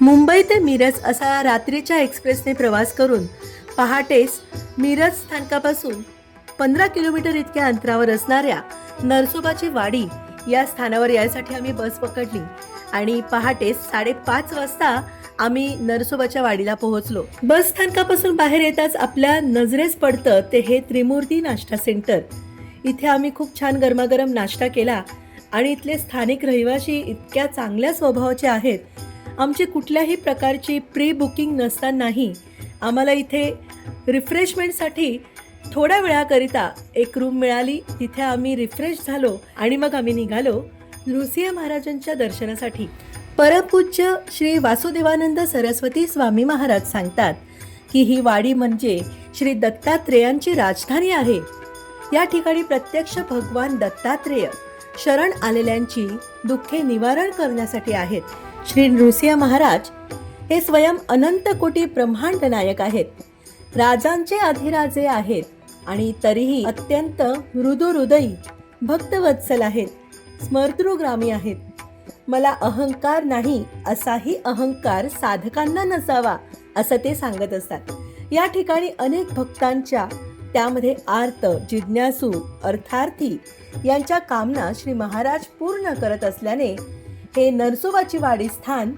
मुंबई ते मिरज असा रात्रीच्या एक्सप्रेसने प्रवास करून पहाटेस मिरज स्थानकापासून पंधरा किलोमीटर इतक्या अंतरावर असणाऱ्या नरसोबाची वाडी या स्थानावर यायसाठी आम्ही बस पकडली आणि पहाटे साडेपाच वाजता आम्ही नरसोबाच्या वाडीला पोहोचलो. बस स्थानकापासून बाहेर येताच आपल्या नजरेस पडतं ते हे त्रिमूर्ती नाश्ता सेंटर. इथे आम्ही खूप छान गरमागरम नाश्ता केला आणि इथले स्थानिक रहिवासी इतक्या चांगल्या स्वभावाचे आहेत आमची कुठल्याही प्रकारची प्री बुकिंग नसतानाही आम्हाला इथे रिफ्रेशमेंटसाठी थोड्या वेळाकरिता एक रूम मिळाली. तिथे आम्ही रिफ्रेश झालो आणि मग आम्ही निघालो लुसिया महाराजांच्या दर्शनासाठी. परमपूज्य श्री वासुदेवानंद सरस्वती स्वामी महाराज सांगतात की ही वाडी म्हणजे श्री दत्तात्रेयांची राजधानी आहे. या ठिकाणी प्रत्यक्ष भगवान दत्तात्रेय शरण आलेल्यांची दुःखे निवारण करण्यासाठी आहेत. श्री नृसिंह महाराज हे स्वयं अनंत कोटी ब्रह्मांड नायक आहेत. राजांचे अधिराजे आहेत आणि तरीही अत्यंत मृदू हृदयी भक्तवत्सल आहेत. स्मर्तृग्रामी आहेत. मला अहंकार नाही असाही अहंकार साधकांना नसावा असं ते सांगत असतात. या ठिकाणी अनेक भक्तांच्या त्यामध्ये आर्त जिज्ञासू अर्थार्थी यांच्या कामना श्री महाराज पूर्ण करत असल्याने हे नरसोबाची वाडी स्थान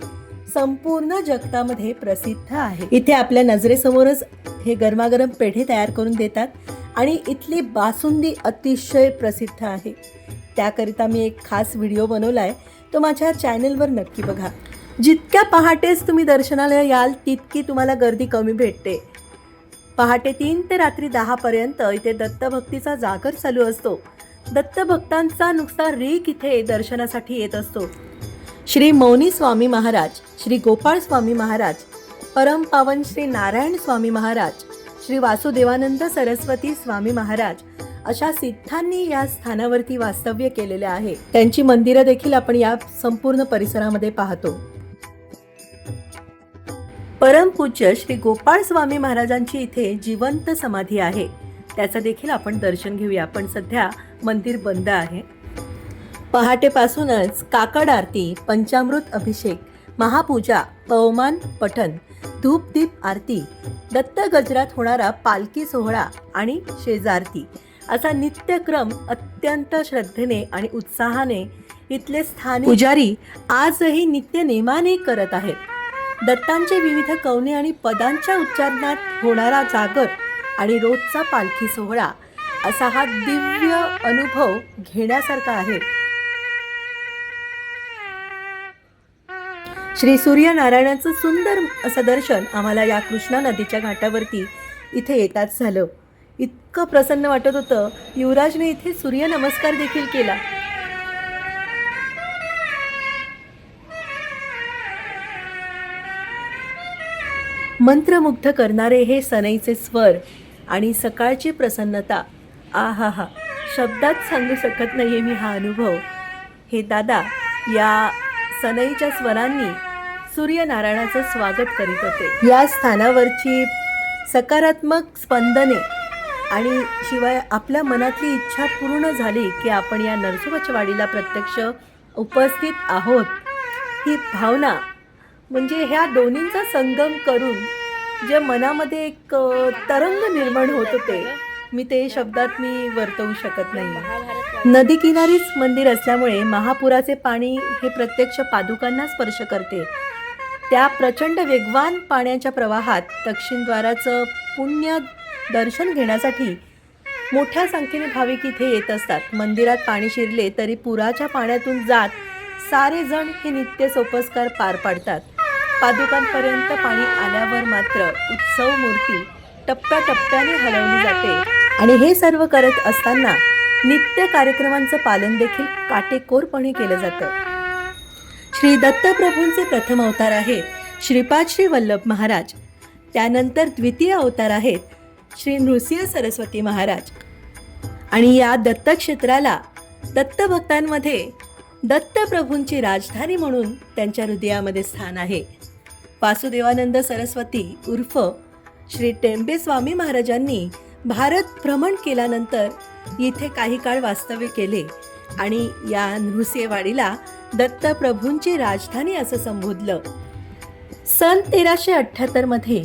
संपूर्ण जगतामध्ये प्रसिद्ध आहे. इथे आपल्या नजरेसमोरच हे गरमागरम पेढे तयार करून देतात आणि इथली बासुंदी अतिशय प्रसिद्ध आहे. त्याकरिता मी एक खास व्हिडिओ बनवला आहे तो माझ्या चॅनलवर नक्की बघा. जितक्या पहाटेच तुम्ही दर्शनाला याल तितकी तुम्हाला गर्दी कमी भेटते. पहाटे तीन ते रात्री दहापर्यंत इथे दत्तभक्तीचा जागर चालू असतो. दत्तभक्तांचा नुसता रीक इथे दर्शनासाठी येत असतो. श्री मौनी स्वामी महाराज श्री गोपाळ स्वामी महाराज परम पावन श्री नारायण स्वामी महाराज श्री वासुदेवानंद सरस्वती स्वामी महाराज अशा सिद्धांनी या स्थानावरती वास्तव्य केलेले आहे. त्यांची मंदिरं देखील आपण या संपूर्ण परिसरामध्ये पाहतो. परमपूज्य श्री गोपाळ स्वामी महाराजांची इथे जिवंत समाधी आहे. त्याचं देखील आपण दर्शन घेऊया. पण सध्या मंदिर बंद आहे. पहाटेपासूनच काकड आरती पंचामृत अभिषेक महापूजा पवमान पठण धूपदीप आरती दत्त गजरात होणारा पालखी सोहळा आणि शेजारती असा नित्यक्रम अत्यंत श्रद्धेने आणि उत्साहाने इथले स्थानिक पुजारी आजही नित्य नेमाने करत आहेत. दत्तांचे विविध कवने आणि पदांच्या उच्चारणात होणारा जागर आणि रोजचा पालखी सोहळा असा हा दिव्य अनुभव घेण्यासारखा आहे. श्री सूर्यनारायणाचं सुंदर असं दर्शन आम्हाला या कृष्णा नदीच्या घाटावरती इथे येताच झालं. इतकं प्रसन्न वाटत होतं. युवराजने इथे सूर्यनमस्कार देखील केला. मंत्रमुग्ध करणारे हे सनईचे स्वर आणि सकाळची प्रसन्नता आ हा हा शब्दात सांगू शकत नाही आहे मी हा अनुभव. हे दादा या सनईच्या स्वरांनी सूर्यनारायणाचं स्वागत करीत होते. या स्थानावरची सकारात्मक स्पंदने आणि शिवाय आपल्या मनातली इच्छा पूर्ण झाली की आपण या नरसोबाच्या प्रत्यक्ष उपस्थित आहोत. ही भावना म्हणजे ह्या दोन्हींचा संगम करून जे मनामध्ये एक तरंग निर्माण होत होते मी ते शब्दात मी वर्तवू शकत नाही. नदी किनारीच मंदिर असल्यामुळे महापुराचे पाणी हे प्रत्यक्ष पादुकांना स्पर्श करते. त्या प्रचंड वेगवान पाण्याच्या प्रवाहात दक्षिणद्वाराचं पुण्य दर्शन घेण्यासाठी मोठ्या संख्येने भाविक इथे येत असतात. मंदिरात पाणी शिरले तरी पुराच्या पाण्यातून जात सारे जण हे नित्य सोपस्कार पार पाडतात. पादुकांपर्यंत पाणी आल्यावर मात्र उत्सव मूर्ती टप्प्याटप्प्याने हलवली जाते. आणि हे सर्व करत असताना नित्य कार्यक्रमांचं पालन देखील काटेकोरपणे केलं जातं. श्री दत्तप्रभूंचे प्रथम अवतार आहेत श्रीपाद श्री वल्लभ महाराज. त्यानंतर द्वितीय अवतार आहेत श्री नृसिंह सरस्वती महाराज. आणि या दत्तक्षेत्राला दत्तभक्तांमध्ये दत्तप्रभूंची राजधानी म्हणून त्यांच्या हृदयामध्ये स्थान आहे. वासुदेवानंद सरस्वती उर्फ श्री टेंबे स्वामी महाराजांनी भारत भ्रमण केल्यानंतर इथे काही काळ वास्तव्य केले आणि या नृसिंहवाडीला दत्तप्रभूंची राजधानी असं संबोधलं. सन तेराशे अठ्ठ्याहत्तरमध्ये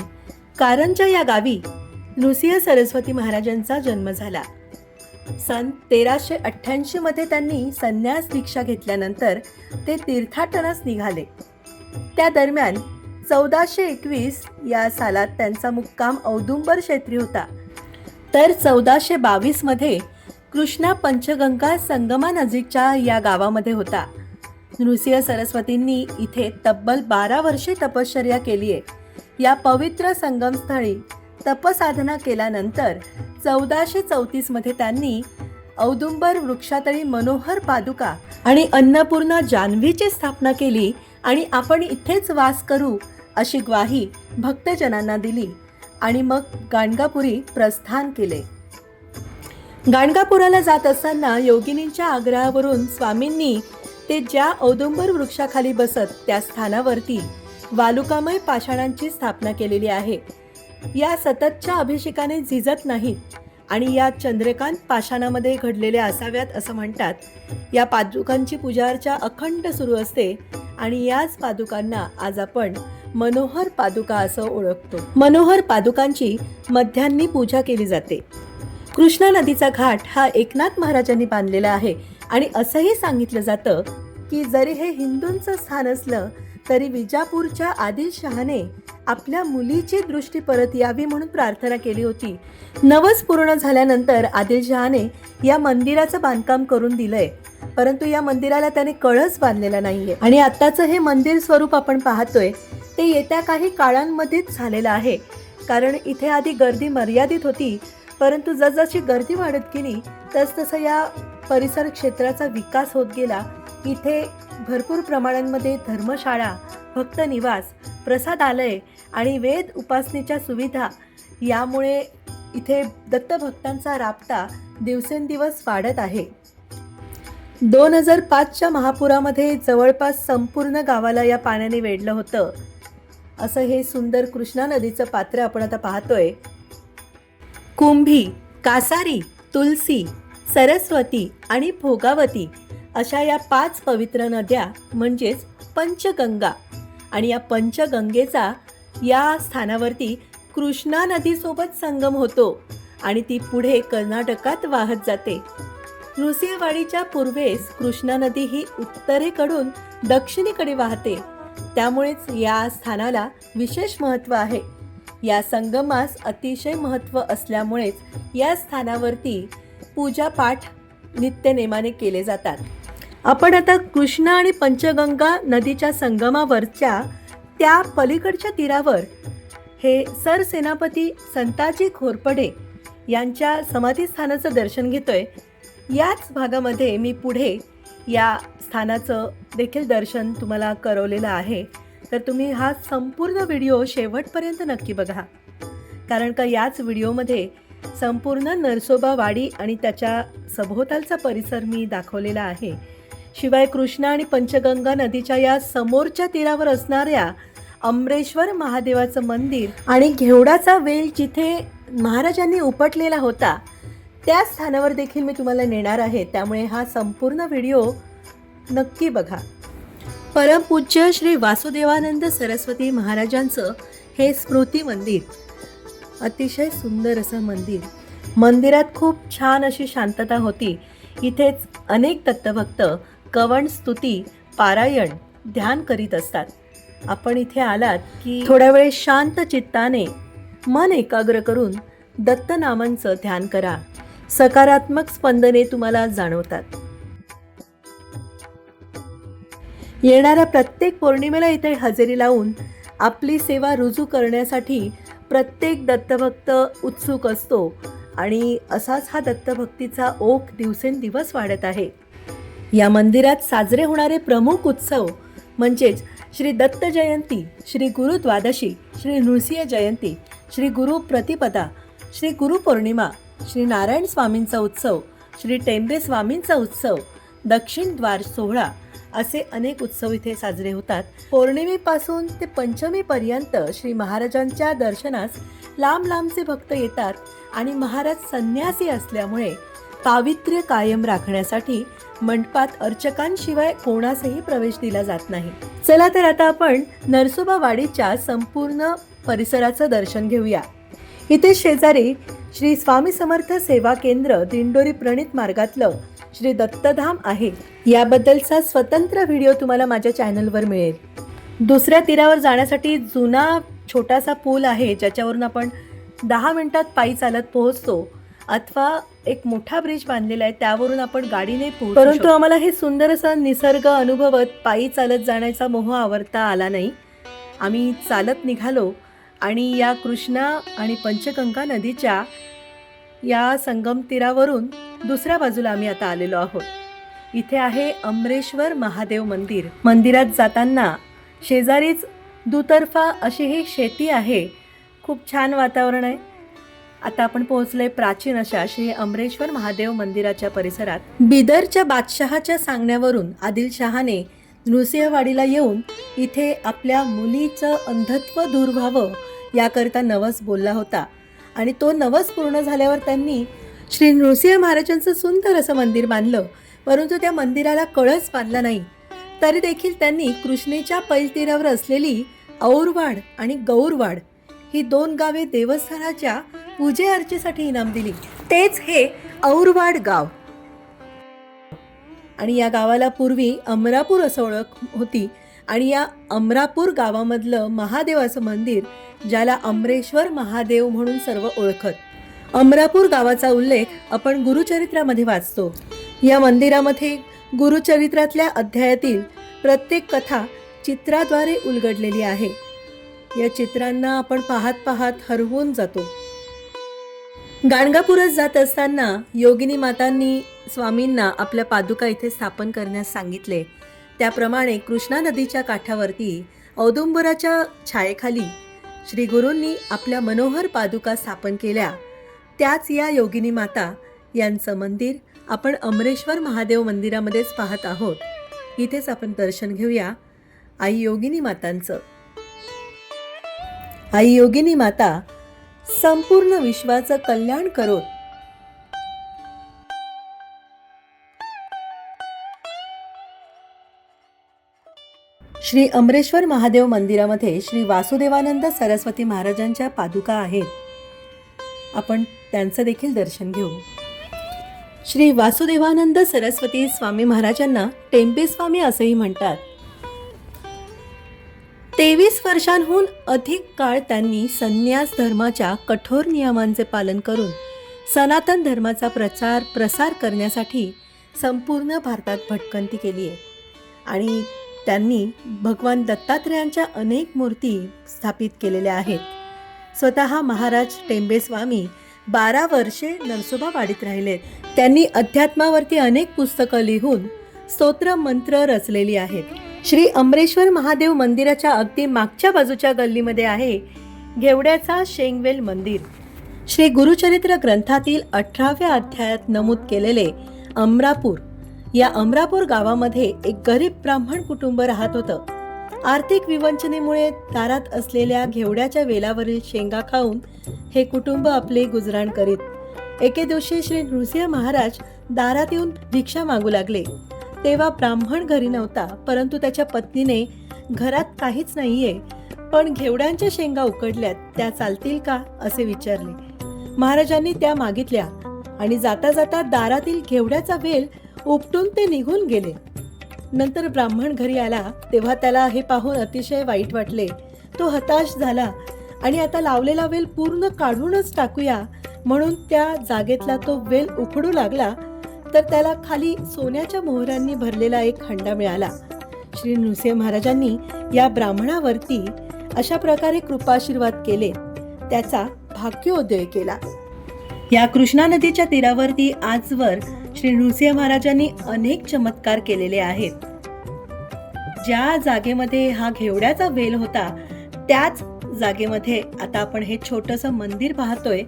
कारंजा या गावी नृसिंह सरस्वती महाराजांचा जन्म झाला. सन तेराशे अठ्ठ्याऐंशीमध्ये त्यांनी संन्यास दीक्षा घेतल्यानंतर ते तीर्थाटनास निघाले. त्या दरम्यान चौदाशे एकवीस या सालात त्यांचा मुक्काम औदुंबर क्षेत्री होता. तर चौदाशे बावीसमध्ये कृष्णा पंचगंगा संगमानजीकच्या या गावामध्ये होता. नृसिंह सरस्वतींनी इथे तब्बल बारा वर्षे तपश्चर्या केली आहे. या पवित्र संगमस्थळी तपसाधना केल्यानंतर चौदाशे चौतीसमध्ये त्यांनी औदुंबर वृक्षातळी मनोहर पादुका आणि अन्नपूर्णा जान्हवीची स्थापना केली आणि आपण इथेच वास करू अशी ग्वाही भक्तजनांना दिली. आणि मग गाणगापुरी प्रस्थान केले. गाणगापुराला जात असताना योगिनींच्या आग्रहावरून स्वामींनी ते ज्या औदुंबर वृक्षाखाली बसत त्या स्थानावरती वालुकामय पाषाणांची स्थापना केलेली आहे. या सततच्या अभिषेकाने झिजत नाहीत आणि या चंद्रकांत पाषाणामध्ये घडलेल्या असाव्यात असं म्हणतात या पादुकांची पूजा अर्चा अखंड सुरू असते आणि याच पादुकांना आज आपण मनोहर पादुका असं ओळखतो. मनोहर पादुकांची मध्यान्नी पूजा केली जाते. कृष्णा नदीचा घाट हा एकनाथ महाराजांनी बांधलेला आहे आणि असंही सांगितलं जातं की जरी हे हिंदूंचं स्थान असलं तरी विजापूरच्या आदिलशहाने आपल्या मुलीची दृष्टी परत यावी म्हणून प्रार्थना केली होती. नवस पूर्ण झाल्यानंतर आदिलशहाने या मंदिराचं बांधकाम करून दिलंय. परंतु या मंदिराला त्याने कळस बांधलेला नाहीये. आणि आत्ताचं हे मंदिर स्वरूप आपण पाहतोय ते येत्या काही काळांमध्येच झालेलं आहे. कारण इथे आधी गर्दी मर्यादित होती परंतु जसजशी गर्दी वाढत गेली तसतसं या परिसर क्षेत्राचा विकास होत गेला. इथे भरपूर प्रमाणांमध्ये धर्मशाळा भक्त निवास प्रसादालय आणि वेद उपासनेच्या सुविधा. यामुळे इथे दत्तभक्तांचा राबता दिवसेंदिवस वाढत आहे. दोन हजार पाचच्या महापुरामध्ये जवळपास संपूर्ण गावाला या पाण्याने वेढलं होतं. असं हे सुंदर कृष्णा नदीचं पात्र आपण आता पाहतोय. कुंभी कासारी तुलसी सरस्वती आणि भोगावती अशा या पाच पवित्र नद्या म्हणजेच पंचगंगा आणि या पंचगंगेचा या स्थानावरती कृष्णा नदीसोबत संगम होतो आणि ती पुढे कर्नाटकात वाहत जाते. नृसिंहवाडीच्या पूर्वेस कृष्णा नदी ही उत्तरेकडून दक्षिणेकडे वाहते. त्यामुळेच या स्थानाला विशेष महत्त्व आहे. या संगमास अतिशय महत्त्व असल्यामुळेच या स्थानावरती पूजापाठ नित्यनेमाने केले जातात. आपण आता कृष्णा आणि पंचगंगा नदीच्या संगमावरच्या त्या पलीकडच्या तीरावर हे सरसेनापती संताजी खोरपडे यांच्या समाधीस्थानाचं दर्शन घेतोय. याच भागामध्ये मी पुढे या स्थानाचं देखील दर्शन तुम्हाला करवलेलं आहे. तर तुम्ही हा संपूर्ण व्हिडिओ शेवटपर्यंत नक्की बघा. कारण का याच व्हिडिओमध्ये संपूर्ण नरसोबा वाडी आणि त्याच्या सभोवतालचा परिसर मी दाखवलेला आहे. शिवाय कृष्णा आणि पंचगंगा नदीच्या या समोरच्या तीरावर असणाऱ्या अमरेश्वर महादेवाचं मंदिर आणि घेवडाचा वेल जिथे महाराजांनी उपटलेला होता त्या स्थानावर देखील मी तुम्हाला नेणार आहे. त्यामुळे हा संपूर्ण व्हिडिओ नक्की बघा. परमपूज्य श्री वासुदेवानंद सरस्वती महाराजांचं हे स्मृती मंदिर. अतिशय सुंदर असं मंदिर. मंदिरात खूप छान अशी शांतता होती. इथेच अनेक दत्तभक्त कवण स्तुती पारायण ध्यान करीत असतात. आपण इथे आलात की थोड्या वेळ शांत चित्ताने मन एकाग्र करून दत्तनामांचं ध्यान करा. सकारात्मक स्पंदने तुम्हाला जाणवतात. येणाऱ्या प्रत्येक पौर्णिमेला इथे हजेरी लावून आपली सेवा रुजू करण्यासाठी प्रत्येक दत्तभक्त उत्सुक असतो आणि असाच हा दत्तभक्तीचा ओघ दिवसेंदिवस वाढत आहे. या मंदिरात साजरे होणारे प्रमुख उत्सव म्हणजेच श्री दत्त जयंती श्री गुरु द्वादशी श्री नृसिंह जयंती श्री गुरु प्रतिपदा श्री गुरु पौर्णिमा श्री नारायण स्वामींचा उत्सव श्री टेंबे स्वामींचा उत्सव दक्षिण द्वार सोहळा असे अनेक उत्सव इथे साजरे होतात. पौर्णिमेपासून ते पंचमीपर्यंत श्री महाराजांच्या दर्शनास लांब लांबचे भक्त येतात आणि महाराज संन्यासी असल्यामुळे पावित्र्य कायम राखण्यासाठी मंडपात अर्चकांशिवाय कोणासही प्रवेश दिला जात नाही. चला तर आता आपण नरसोबा वाडीच्या संपूर्ण परिसराचं दर्शन घेऊया. इथे शेजारी श्री स्वामी समर्थ सेवा केंद्र दिंडोरी प्रणित मार्गातलं श्री दत्तधाम आहे. याबद्दलचा स्वतंत्र व्हिडिओ तुम्हाला माझ्या चॅनलवर मिळेल. दुसऱ्या तीरावर जाण्यासाठी जुना छोटासा पूल आहे ज्याच्यावरून आपण दहा मिनटात पायी चालत पोहोचतो अथवा एक मोठा ब्रिज बांधलेला आहे त्यावरून आपण गाडीने परंतु आम्हाला हे सुंदर असं निसर्ग अनुभवत पायी चालत जाण्याचा मोह आवरता आला नाही. आम्ही चालत निघालो आणि या कृष्णा आणि पंचगंगा नदीच्या या संगम तीरावरून दुसऱ्या बाजूला आम्ही आता आलेलो आहोत. इथे आहे अमरेश्वर महादेव मंदिर. मंदिरात जाताना शेजारीच दुतर्फा अशी ही शेती आहे. खूप छान वातावरण आहे. आता आपण पोहोचलोय प्राचीन अशा श्री अमरेश्वर महादेव मंदिराच्या परिसरात. बिदरच्या बादशहाच्या सांगण्यावरून आदिलशहाने नृसिंहवाडीला येऊन इथे आपल्या मुलीचं अंधत्व दूर व्हावं याकरता नवस बोलला होता. आणि तो नवस पूर्ण झाल्यावर त्यांनी श्री नृसिंह महाराजांचं सुंदर असं मंदिर बांधलं. परंतु त्या मंदिराला कळस बांधला नाही. तरी देखील त्यांनी कृष्णेच्या पैलतीरावर असलेली औरवाड आणि गौरवाड ही दोन गावे देवस्थानाच्या पूजे अर्चेसाठी इनाम दिली. तेच हे औरवाड गाव. आणि या गावाला पूर्वी अमरापूर असं ओळख होती. आणि या अमरापूर गावामधलं महादेवाचं मंदिर ज्याला अमरेश्वर महादेव म्हणून सर्व ओळखत. अमरापूर गावाचा उल्लेख आपण गुरुचरित्रामध्ये वाचतो. या मंदिरामध्ये गुरुचरित्रातल्या अध्यायातील प्रत्येक कथा चित्राद्वारे उलगडलेली आहे. या चित्रांना आपण पाहत पाहत हरवून जातो. गाणगापुरात जात असताना योगिनी मातांनी स्वामींना आपल्या पादुका इथे स्थापन करण्यास सांगितले. त्याप्रमाणे कृष्णा नदीच्या काठावरती औदुंबराच्या छायेखाली श्री गुरूंनी आपल्या मनोहर पादुका स्थापन केल्या. त्याच या योगिनी माता यांचं मंदिर आपण अमरेश्वर महादेव मंदिरामध्येच पाहत आहोत. इथेच आपण दर्शन घेऊया. आई योगिनी मातांचं. आई योगिनी माता संपूर्ण विश्वाचं कल्याण करोत श्री अमरेश्वर महादेव मंदिरामध्ये श्री वासुदेवानंद सरस्वती महाराजांच्या पादुका आहेत. आपण त्यांचं देखील दर्शन घेऊ. श्री वासुदेवानंद सरस्वती स्वामी महाराजांना टेंबे स्वामी असंही म्हणतात. तेवीस वर्षांहून अधिक काळ त्यांनी संन्यास धर्माच्या कठोर नियमांचे पालन करून सनातन धर्माचा प्रचार प्रसार करण्यासाठी संपूर्ण भारतात भटकंती केली आहे. आणि त्यांनी भगवान दत्तात्रेयांच्या अनेक मूर्ती स्थापित केलेल्या आहेत. स्वतः महाराज टेंबेस्वामी बारा वर्षे नरसोबा वाडीत राहिलेत. त्यांनी अध्यात्मावरती अनेक पुस्तकं लिहून स्तोत्र मंत्र रचलेली आहेत. श्री अमरेश्वर महादेव मंदिराच्या अगदी मागच्या बाजूच्या गल्लीमध्ये आहे घेवड्याचा शेंगवेल मंदिर. श्री गुरुचरित्र ग्रंथातील अठराव्या अध्यायात नमूद केलेले अमरापूर. या अमरापूर गावामध्ये एक गरीब ब्राह्मण कुटुंब राहत होतं. आर्थिक विवंचनेमुळे दारात असलेल्या घेवड्याच्या वेलावरील शेंगा खाऊन हे कुटुंब आपले गुजराण करीत. एके दिवशी श्री नृसिंह महाराज दारात येऊन भिक्षा मागू लागले. तेव्हा ब्राह्मण घरी नव्हता परंतु त्याच्या पत्नीने घरात काहीच नाहीये पण घेवड्यांच्या शेंगा उकडल्यात त्या चालतील का? असे विचारले. महाराजांनी त्या मागितल्या आणि जाता जाता दारातील घेवड्याचा वेल उपटून ते निघून गेले. नंतर ब्राह्मण घरी आला तेव्हा त्याला हे पाहून अतिशय वाईट वाटले. तो हताश झाला आणि आता लावलेला वेल पूर्ण काढूनच टाकूया म्हणून त्या जागेतला तो वेल उखडू लागला तर त्याला खाली सोन्याच्या मोहरांनी भरलेला एक खंडा मिळाला. श्री नृसिंह महाराजांनी या ब्राह्मणावरती अशा प्रकारे कृपाशीर्वाद केले. त्याचा भाग्योदय केला. या कृष्णा नदीच्या तीरावरती आजवर श्री नृसिंह महाराजांनी अनेक चमत्कार केलेले आहेत. ज्या जागेमध्ये हा घेवड्याचा वेल होता त्याच जागेमध्ये आता आपण हे छोटस मंदिर पाहतोय.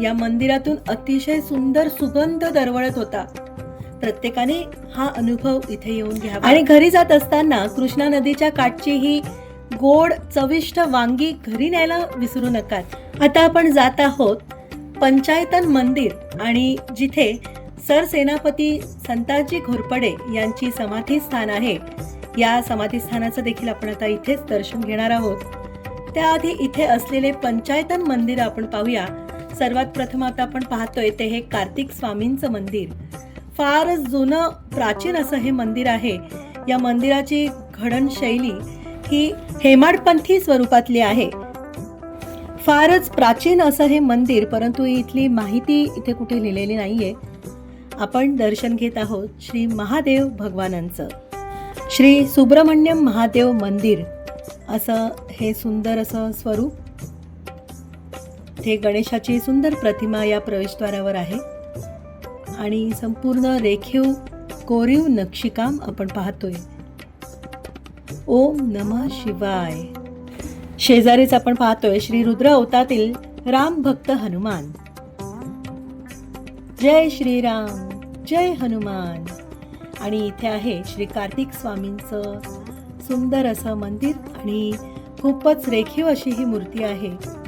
या मंदिरातून अतिशय सुंदर सुगंध दरवळत होता. प्रत्येकाने हा अनुभव इथे येऊन घ्या आणि घरी जात असताना कृष्णा नदीच्या काठची ही गोड चविष्ट वांगी घरी न्यायला विसरू नका आता आपण जात आहोत पंचायतन मंदिर आणि जिथे सरसेनापती संताजी घोरपडे यांची समाधी स्थान आहे. या समाधीस्थानाचं देखील आपण आता इथेच दर्शन घेणार आहोत. त्याआधी इथे असलेले पंचायतन मंदिर आपण पाहूया. सर्वात प्रथम आता आपण पाहतोय ते हे कार्तिक स्वामींचं मंदिर. फारच जुनं प्राचीन असं हे मंदिर आहे. या मंदिराची घडण शैली ही हेमाडपंथी स्वरूपातली आहे. फारच प्राचीन असं हे मंदिर परंतु इथली माहिती इथे कुठे लिहिलेली नाहीये. आपण दर्शन घेत आहोत श्री महादेव भगवानांचं. श्री सुब्रमण्यम महादेव मंदिर असं हे सुंदर असं स्वरूप इथे गणेशाची सुंदर प्रतिमा या प्रवेशद्वारावर आहे. आणि संपूर्ण रेखीव कोरीव नक्षीकाम आपण पाहतोय. ओम नम शिवाय. शेजारीच आपण पाहतोय श्री रुद्र अवतातील राम भक्त हनुमान. जय श्रीराम जय हनुमान. आणि इथे आहे श्री कार्तिक स्वामींचं सुंदर असं मंदिर आणि खूपच रेखीव अशी ही मूर्ती आहे.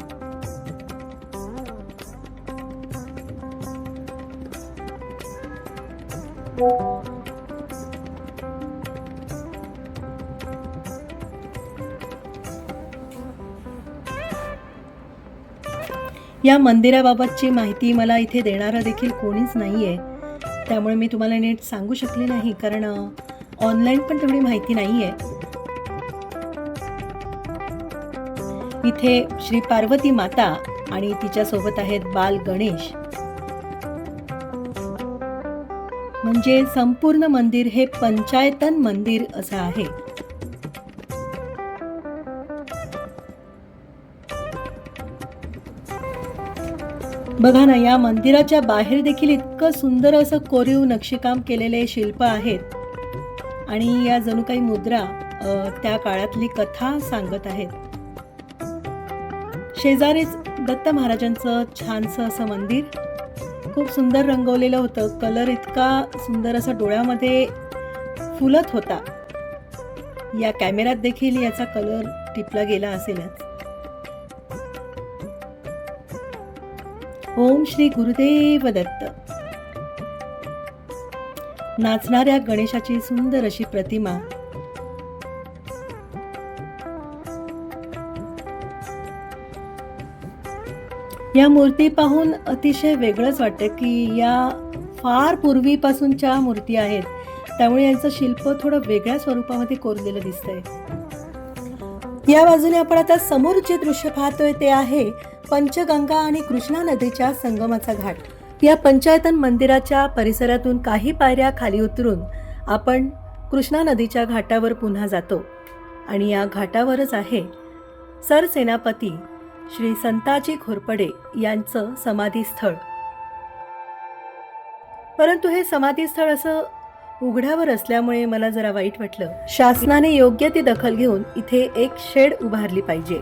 या मंदिराबाबतची माहिती मला इथे देणारं देखील कोणीच नाही आहे त्यामुळे मी तुम्हाला नीट सांगू शकले नाही कारण ऑनलाईन पण तेवढी माहिती नाही आहे इथे श्री पार्वती माता आणि तिच्यासोबत आहेत बाल गणेश. म्हणजे संपूर्ण मंदिर हे पंचायतन मंदिर असं आहे. बघा ना या मंदिराच्या बाहेर देखील इतकं सुंदर असं कोरीव नक्षीकाम केलेले शिल्प आहेत. आणि या जणू काही मुद्रा त्या काळातली कथा सांगत आहेत. शेजारीच दत्त महाराजांचं छानसं असं मंदिर खूप सुंदर रंगवलेलं होतं. कलर इतका सुंदर असा डोळ्यामध्ये फुलत होता. या कॅमेऱ्यात देखील याचा कलर टिपला गेला असेलच. ओम श्री गुरुदेव दत्त. नाचणाऱ्या गणेशाची सुंदर अशी प्रतिमा या मूर्ती पाहून अतिशय वेगळंच वाटतं की या फार पूर्वीपासूनच्या मूर्ती आहेत. त्यामुळे यांचं शिल्प थोडं वेगळ्या स्वरूपामध्ये कोरलेलं दिसतंय. या बाजूने आपण आता समोर जे दृश्य पाहतोय ते आहे पंचगंगा आणि कृष्णा नदीच्या संगमाचा घाट. या पंचायतन मंदिराच्या परिसरातून काही पायऱ्या खाली उतरून आपण कृष्णा नदीच्या घाटावर पुन्हा जातो. आणि या घाटावरच आहे सरसेनापती श्री संताजी घोरपडे यांचं समाधीस्थळ. परंतु हे समाधीस्थळ असं उघड्यावर असल्यामुळे मला जरा वाईट वाटलं. शासनाने योग्य ती दखल घेऊन इथे एक शेड उभारली पाहिजे.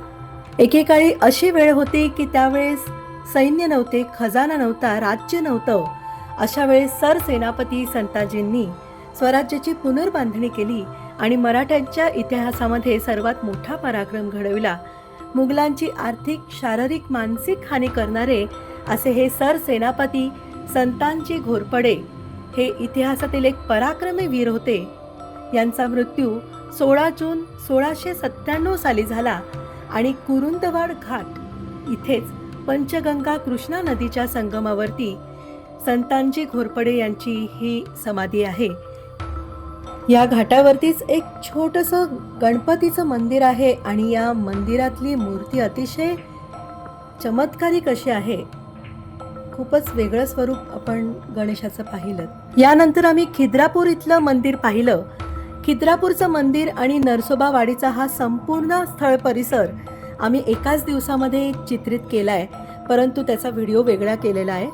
एकेकाळी अशी वेळ होती की त्यावेळेस सैन्य नव्हते खजाना नव्हता राज्य नव्हतं. अशा वेळेस सरसेनापती संताजींनी स्वराज्याची पुनर्बांधणी केली आणि मराठ्यांच्या इतिहासामध्ये सर्वात मोठा पराक्रम घडविला. मुघलांची आर्थिक शारीरिक मानसिक हानी करणारे असे हे सरसेनापती संतांची घोरपडे. हे इतिहासातील एक पराक्रमी वीर होते. यांचा मृत्यू सोळा जून सोळाशे सत्त्याण्णव साली झाला आणि कुरुंदवाड घाट इथेच पंचगंगा कृष्णा नदीच्या संगमावरती संतांची घोरपडे यांची ही समाधी आहे. या घाटावरतीच एक छोटंसं गणपतीचं मंदिर आहे आणि या मंदिरातली मूर्ती अतिशय चमत्कारिक अशी आहे? खूपच वेगळं स्वरूप आपण गणेशाचं पाहिलं. यानंतर आम्ही खिद्रापूर इथलं मंदिर पाहिलं. खिद्रापूरचं मंदिर आणि नरसोबावाडीचा हा संपूर्ण स्थळ परिसर आम्ही एकाच दिवसामध्ये चित्रित केला आहे परंतु त्याचा व्हिडिओ वेगळा केलेला आहे.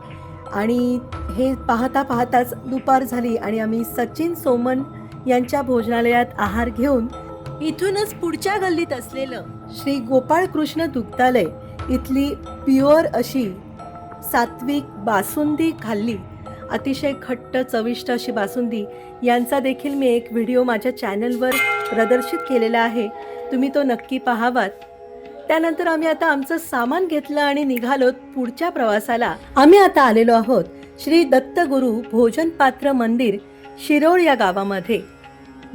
आणि हे पाहता पाहताच दुपार झाली आणि आम्ही सचिन सोमन यांच्या भोजनालयात आहार घेऊन इथूनच पुढच्या गल्लीत असलेलं श्री गोपाळकृष्ण दुग्धालय इथली प्युअर अशी सात्विक बासुंदी खाल्ली. अतिशय खट्ट चविष्ट अशी बासुंदी. यांचा देखील मी एक व्हिडिओ माझ्या चॅनलवर प्रदर्शित केलेला आहे. तुम्ही तो नक्की पाहावात. त्यानंतर आम्ही आता आमचं सामान घेतलं आणि निघालो पुढच्या प्रवासाला. आम्ही आता आलेलो आहोत श्री दत्तगुरु भोजन पात्र मंदिर शिरोळ या गावामध्ये.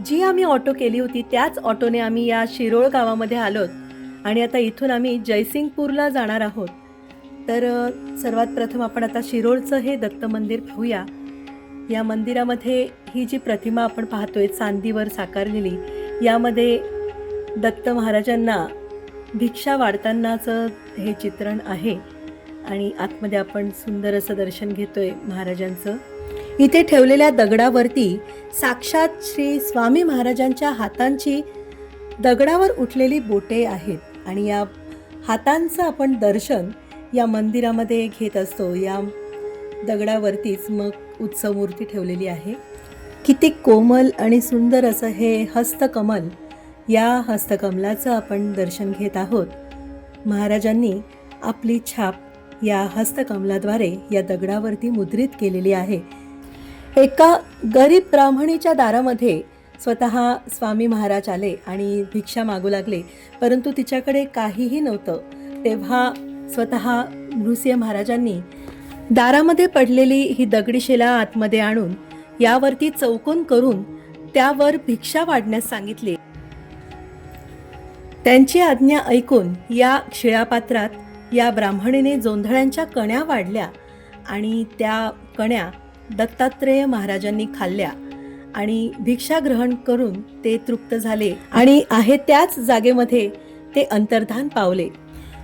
जी आम्ही ऑटो केली होती त्याच ऑटोने आम्ही या शिरोळ गावामध्ये आलोत. आणि आता इथून आम्ही जयसिंगपूरला जाणार आहोत. तर सर्वात प्रथम आपण आता शिरोळचं हे दत्त मंदिर पाहूया. या मंदिरामध्ये ही जी प्रतिमा आपण पाहतोय चांदीवर साकारलेली यामध्ये दत्त महाराजांना भिक्षा वाढतानाचं हे चित्रण आहे. आणि आतमध्ये आपण सुंदर असं दर्शन घेतोय महाराजांचं. इथे ठेवलेल्या दगडावरती साक्षात श्री स्वामी महाराजांच्या हातांची दगडावर उठलेली बोटे आहेत. आणि या हातांचं आपण दर्शन या मंदिरामध्ये घेत असतो. या दगडावरतीच मग उत्सव मूर्ती ठेवलेली आहे. किती कोमल आणि सुंदर असं हे हस्तकमल या हस्तकमलाचं आपण दर्शन घेत आहोत. महाराजांनी आपली छाप या हस्तकमलाद्वारे या दगडावरती मुद्रित केलेली आहे. एका गरीब ब्राह्मणीच्या दारामध्ये स्वतः स्वामी महाराज आले आणि भिक्षा मागू लागले. परंतु तिच्याकडे काहीही नव्हतं. तेव्हा स्वतः नृसिंह महाराजांनी दारामध्ये पडलेली ही दगडी शिला आतमध्ये आणून यावरती चौकोन करून त्यावर भिक्षा वाढण्यास सांगितली. त्यांची आज्ञा ऐकून या शिळापात्रात या ब्राह्मणीने जोंधळ्यांच्या कण्या वाढल्या आणि त्या कण्या दत्तात्रेय महाराजांनी खाल्ल्या आणि भिक्षा ग्रहण करून ते तृप्त झाले आणि आहे त्याच जागेमध्ये ते अंतर्धान पावले.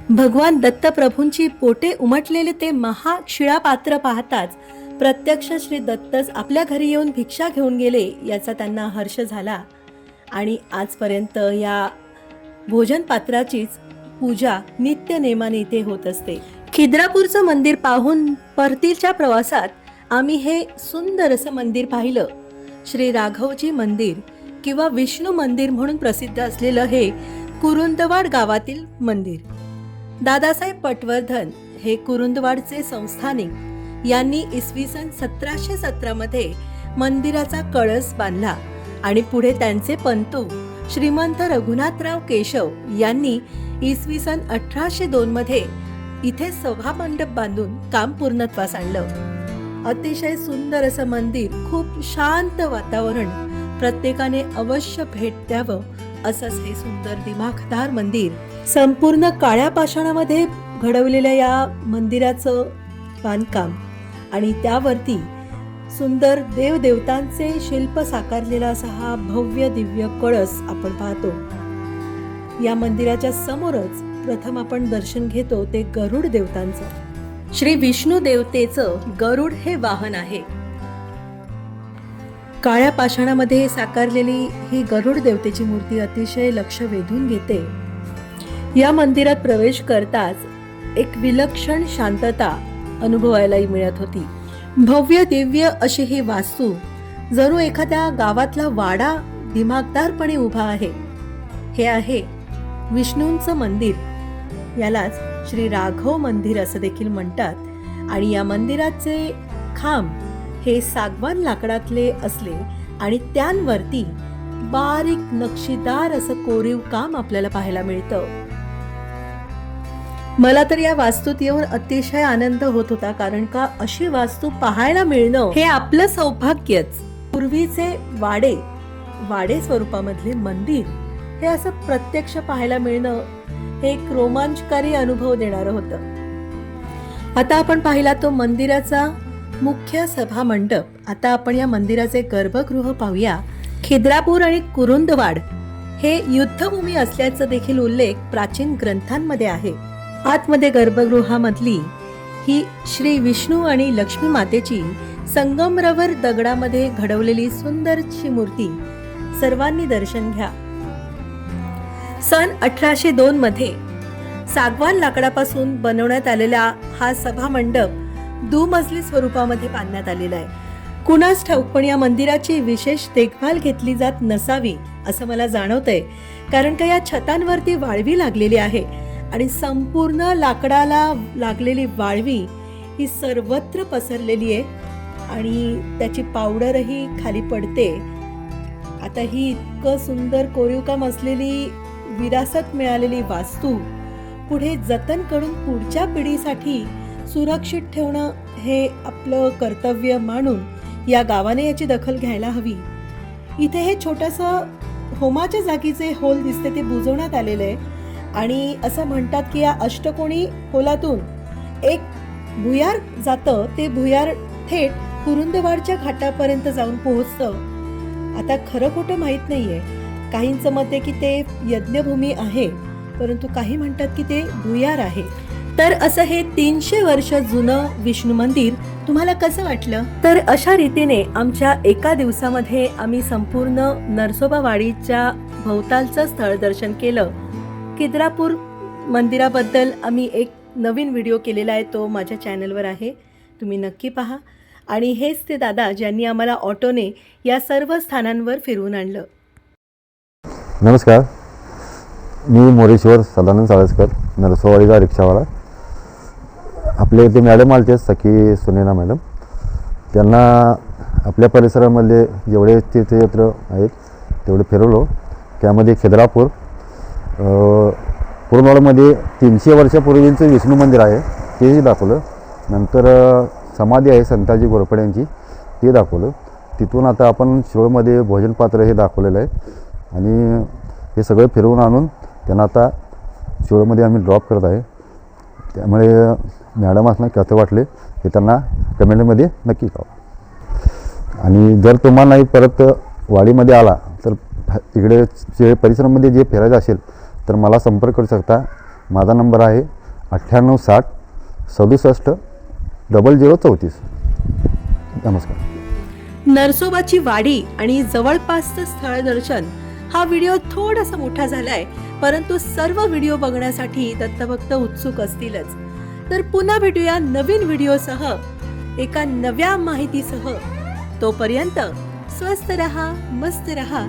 भगवान दत्तप्रभूंची पोटे उमटलेले ते महाक्षिळापात्र पाहताच प्रत्यक्ष श्री दत्तच आपल्या घरी येऊन भिक्षा घेऊन गेले याचा त्यांना हर्ष झाला आणि आजपर्यंत या भोजन पात्राचीच पूजा नित्य नेमाने इथे होत असते. खिद्रापूरचं मंदिर पाहून परतीच्या प्रवासात आम्ही हे सुंदर असं मंदिर पाहिलं. श्री राघवजी मंदिर किंवा विष्णू मंदिर म्हणून प्रसिद्ध असलेलं हे कुरुंदवाड गावातील मंदिर. दादासाहेब पटवर्धन हे कुरुंदवाडचे संस्थानिक. यांनी इसवी सन सतराशे सतरामध्ये मंदिराचा कळस बांधला आणि पुढे त्यांचे पंतू श्रीमंत रघुनाथराव केशव यांनी इसवी सन अठराशे दोनमध्ये इथे सभा मंडप बांधून काम पूर्णत्वास आणलं. अतिशय सुंदर असं मंदिर खूप शांत वातावरण प्रत्येकाने अवश्य भेट द्यावं असंच हे सुंदर दिमाखदार मंदिर. संपूर्ण काळ्या पाषाणामध्ये घडवलेल्या या मंदिराचं बांधकाम आणि त्यावरती सुंदर देवदेवतांचे शिल्प साकारलेला असा हा भव्य दिव्य कळस आपण पाहतो. या मंदिराच्या समोरच प्रथम आपण दर्शन घेतो ते गरुड देवतांचं. श्री विष्णू देवतेचं गरुड हे वाहन आहे. काळ्या पाषाणामध्ये साकारलेली ही गरुड देवतेची मूर्ती अतिशय लक्ष वेधून घेते. या मंदिरात प्रवेश करताच एक विलक्षण शांतता अनुभवायलाही मिळत होती. भव्य दिव्य अशी ही वास्तू जणू एखाद्या गावातला वाडा दिमागदारपणे उभा आहे. हे आहे विष्णूंचं मंदिर. यालाच श्री राघव मंदिर असं देखील म्हणतात. आणि या मंदिराचे खांब हे सागवान लाकडातले असले आणि त्यांवरती बारीक नक्षीदार असं कोरीव काम आपल्याला पाहायला मिळतं. मला तर या वास्तूत येऊन अतिशय आनंद होत होता कारण का अशी वास्तू पाहायला मिळणं हे आपलं सौभाग्यच. पूर्वीचे वाडे वाडे स्वरूपामधले मंदिर हे असं प्रत्यक्ष पाहायला मिळणं हे एक रोमांचकारी अनुभव देणारं होतं. आता आपण पाहिला तो मंदिराचा मुख्य सभा मंडप आता आपण या मंदिराचे गर्भगृह पाहूया. खिद्रापूर आणि कुरुंदवाड हे युद्धभूमी असल्याचा देखील उल्लेख प्राचीन ग्रंथांमध्ये आहे. आतमध्ये गर्भगृहामधली ही श्री विष्णू आणि लक्ष्मी मातेची संगमरवर दगडामध्ये घडवलेली सुंदरची मूर्ती. सर्वांनी दर्शन घ्या. सन अठराशे दोन मध्ये सागवान लाकडापासून बनवण्यात आलेला हा सभा मंडप दुमजली स्वरूपामध्ये बांधण्यात आलेला आहे. कुणास ठाऊक पण या मंदिराची विशेष देखभाल घेतली जात नसावी असं मला जाणवतंय. कारण का या छतांवरती वाळवी लागलेली आहे आणि संपूर्ण लाकडाला लागलेली वाळवी ही सर्वत्र पसरलेली आहे आणि त्याची पावडरही खाली पडते. आता ही इतकं सुंदर कोरीवकाम असलेली विरासत मिळालेली वास्तू पुढे जतन करून पुढच्या पिढीसाठी सुरक्षित ठेवणं हे आपलं कर्तव्य मानून या गावाने याची दखल घ्यायला हवी. इथे हे छोटंसं होमाच्या जागीचे होल दिसते ते बुजवण्यात आलेलं आहे. आणि असं म्हणतात की या अष्टकोणी होलातून एक भुयार जातं ते भुयार थेट कुरुंदवाडच्या घाटापर्यंत जाऊन पोहोचतं. आता खरं खोटं माहीत नाहीये. काहींचं मत आहे की ते यज्ञभूमी आहे परंतु काही म्हणतात की ते भुयार आहे. तर असं हे तीनशे वर्ष जुनं विष्णू मंदिर तुम्हाला कसं वाटलं? तर अशा रीतीने आमच्या एका दिवसामध्ये आम्ही संपूर्ण नरसोबावाडीच्या भोवतालचं स्थळ दर्शन केलं. किद्रापूर मंदिराबद्दल आम्ही एक नवीन व्हिडिओ केलेला आहे तो माझ्या चॅनलवर आहे. तुम्ही नक्की पहा. आणि हेच ते दादा ज्यांनी आम्हाला ऑटोने या सर्व स्थानांवर फिरवून आणलं. नमस्कार. मी मोरेश्वर सदानंद साळसकर नरसोवाडीचा रिक्षावाला. आपल्या इथे मॅडम आलते सखी सुनेना मॅडम. त्यांना आपल्या परिसरामध्ये जेवढे तीर्थयात्र आहेत तेवढे फिरवलो. त्यामध्ये खिद्रापूर पूर्णवाडमध्ये तीनशे वर्षापूर्वीचं विष्णू मंदिर आहे तेही दाखवलं. नंतर समाधी आहे संताजी घोरपडे यांची ते दाखवलं. तिथून आता आपण शिरोळमध्ये भोजनपात्र हे दाखवलेलं आहे. आणि हे सगळं फिरवून आणून त्यांना आता शिवळमध्ये आम्ही ड्रॉप करत आहे. त्यामुळे मॅडम असणं कसं वाटले हे त्यांना कमेंटमध्ये नक्की कळवा. आणि जर तुम्हाला नाही परत वाडीमध्ये आला तर इकडे जे परिसरामध्ये जे फिरायचं असेल तर मला संपर्क करू शकता. माझा नंबर आहे अठ्ठ्याण्णव साठ सदुसष्ट डबल झिरो चौतीस. नमस्कार. नरसोबाची वाडी आणि जवळपासचं स्थळ दर्शन हा व्हिडिओ थोडासा मोठा झालाय परंतु सर्व व्हिडिओ बघण्यासाठी दत्तभक्त उत्सुक असतीलच. तर पुन्हा भेटूया नवीन व्हिडिओसह एका नव्या माहितीसह. तोपर्यंत स्वस्त रहा मस्त रहा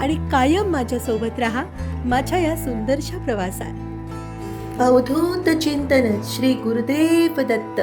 आणि कायम माझ्या सोबत रहा माझ्या या सुंदरशा प्रवासात. अवधूत चिंतन श्री गुरुदेव दत्त.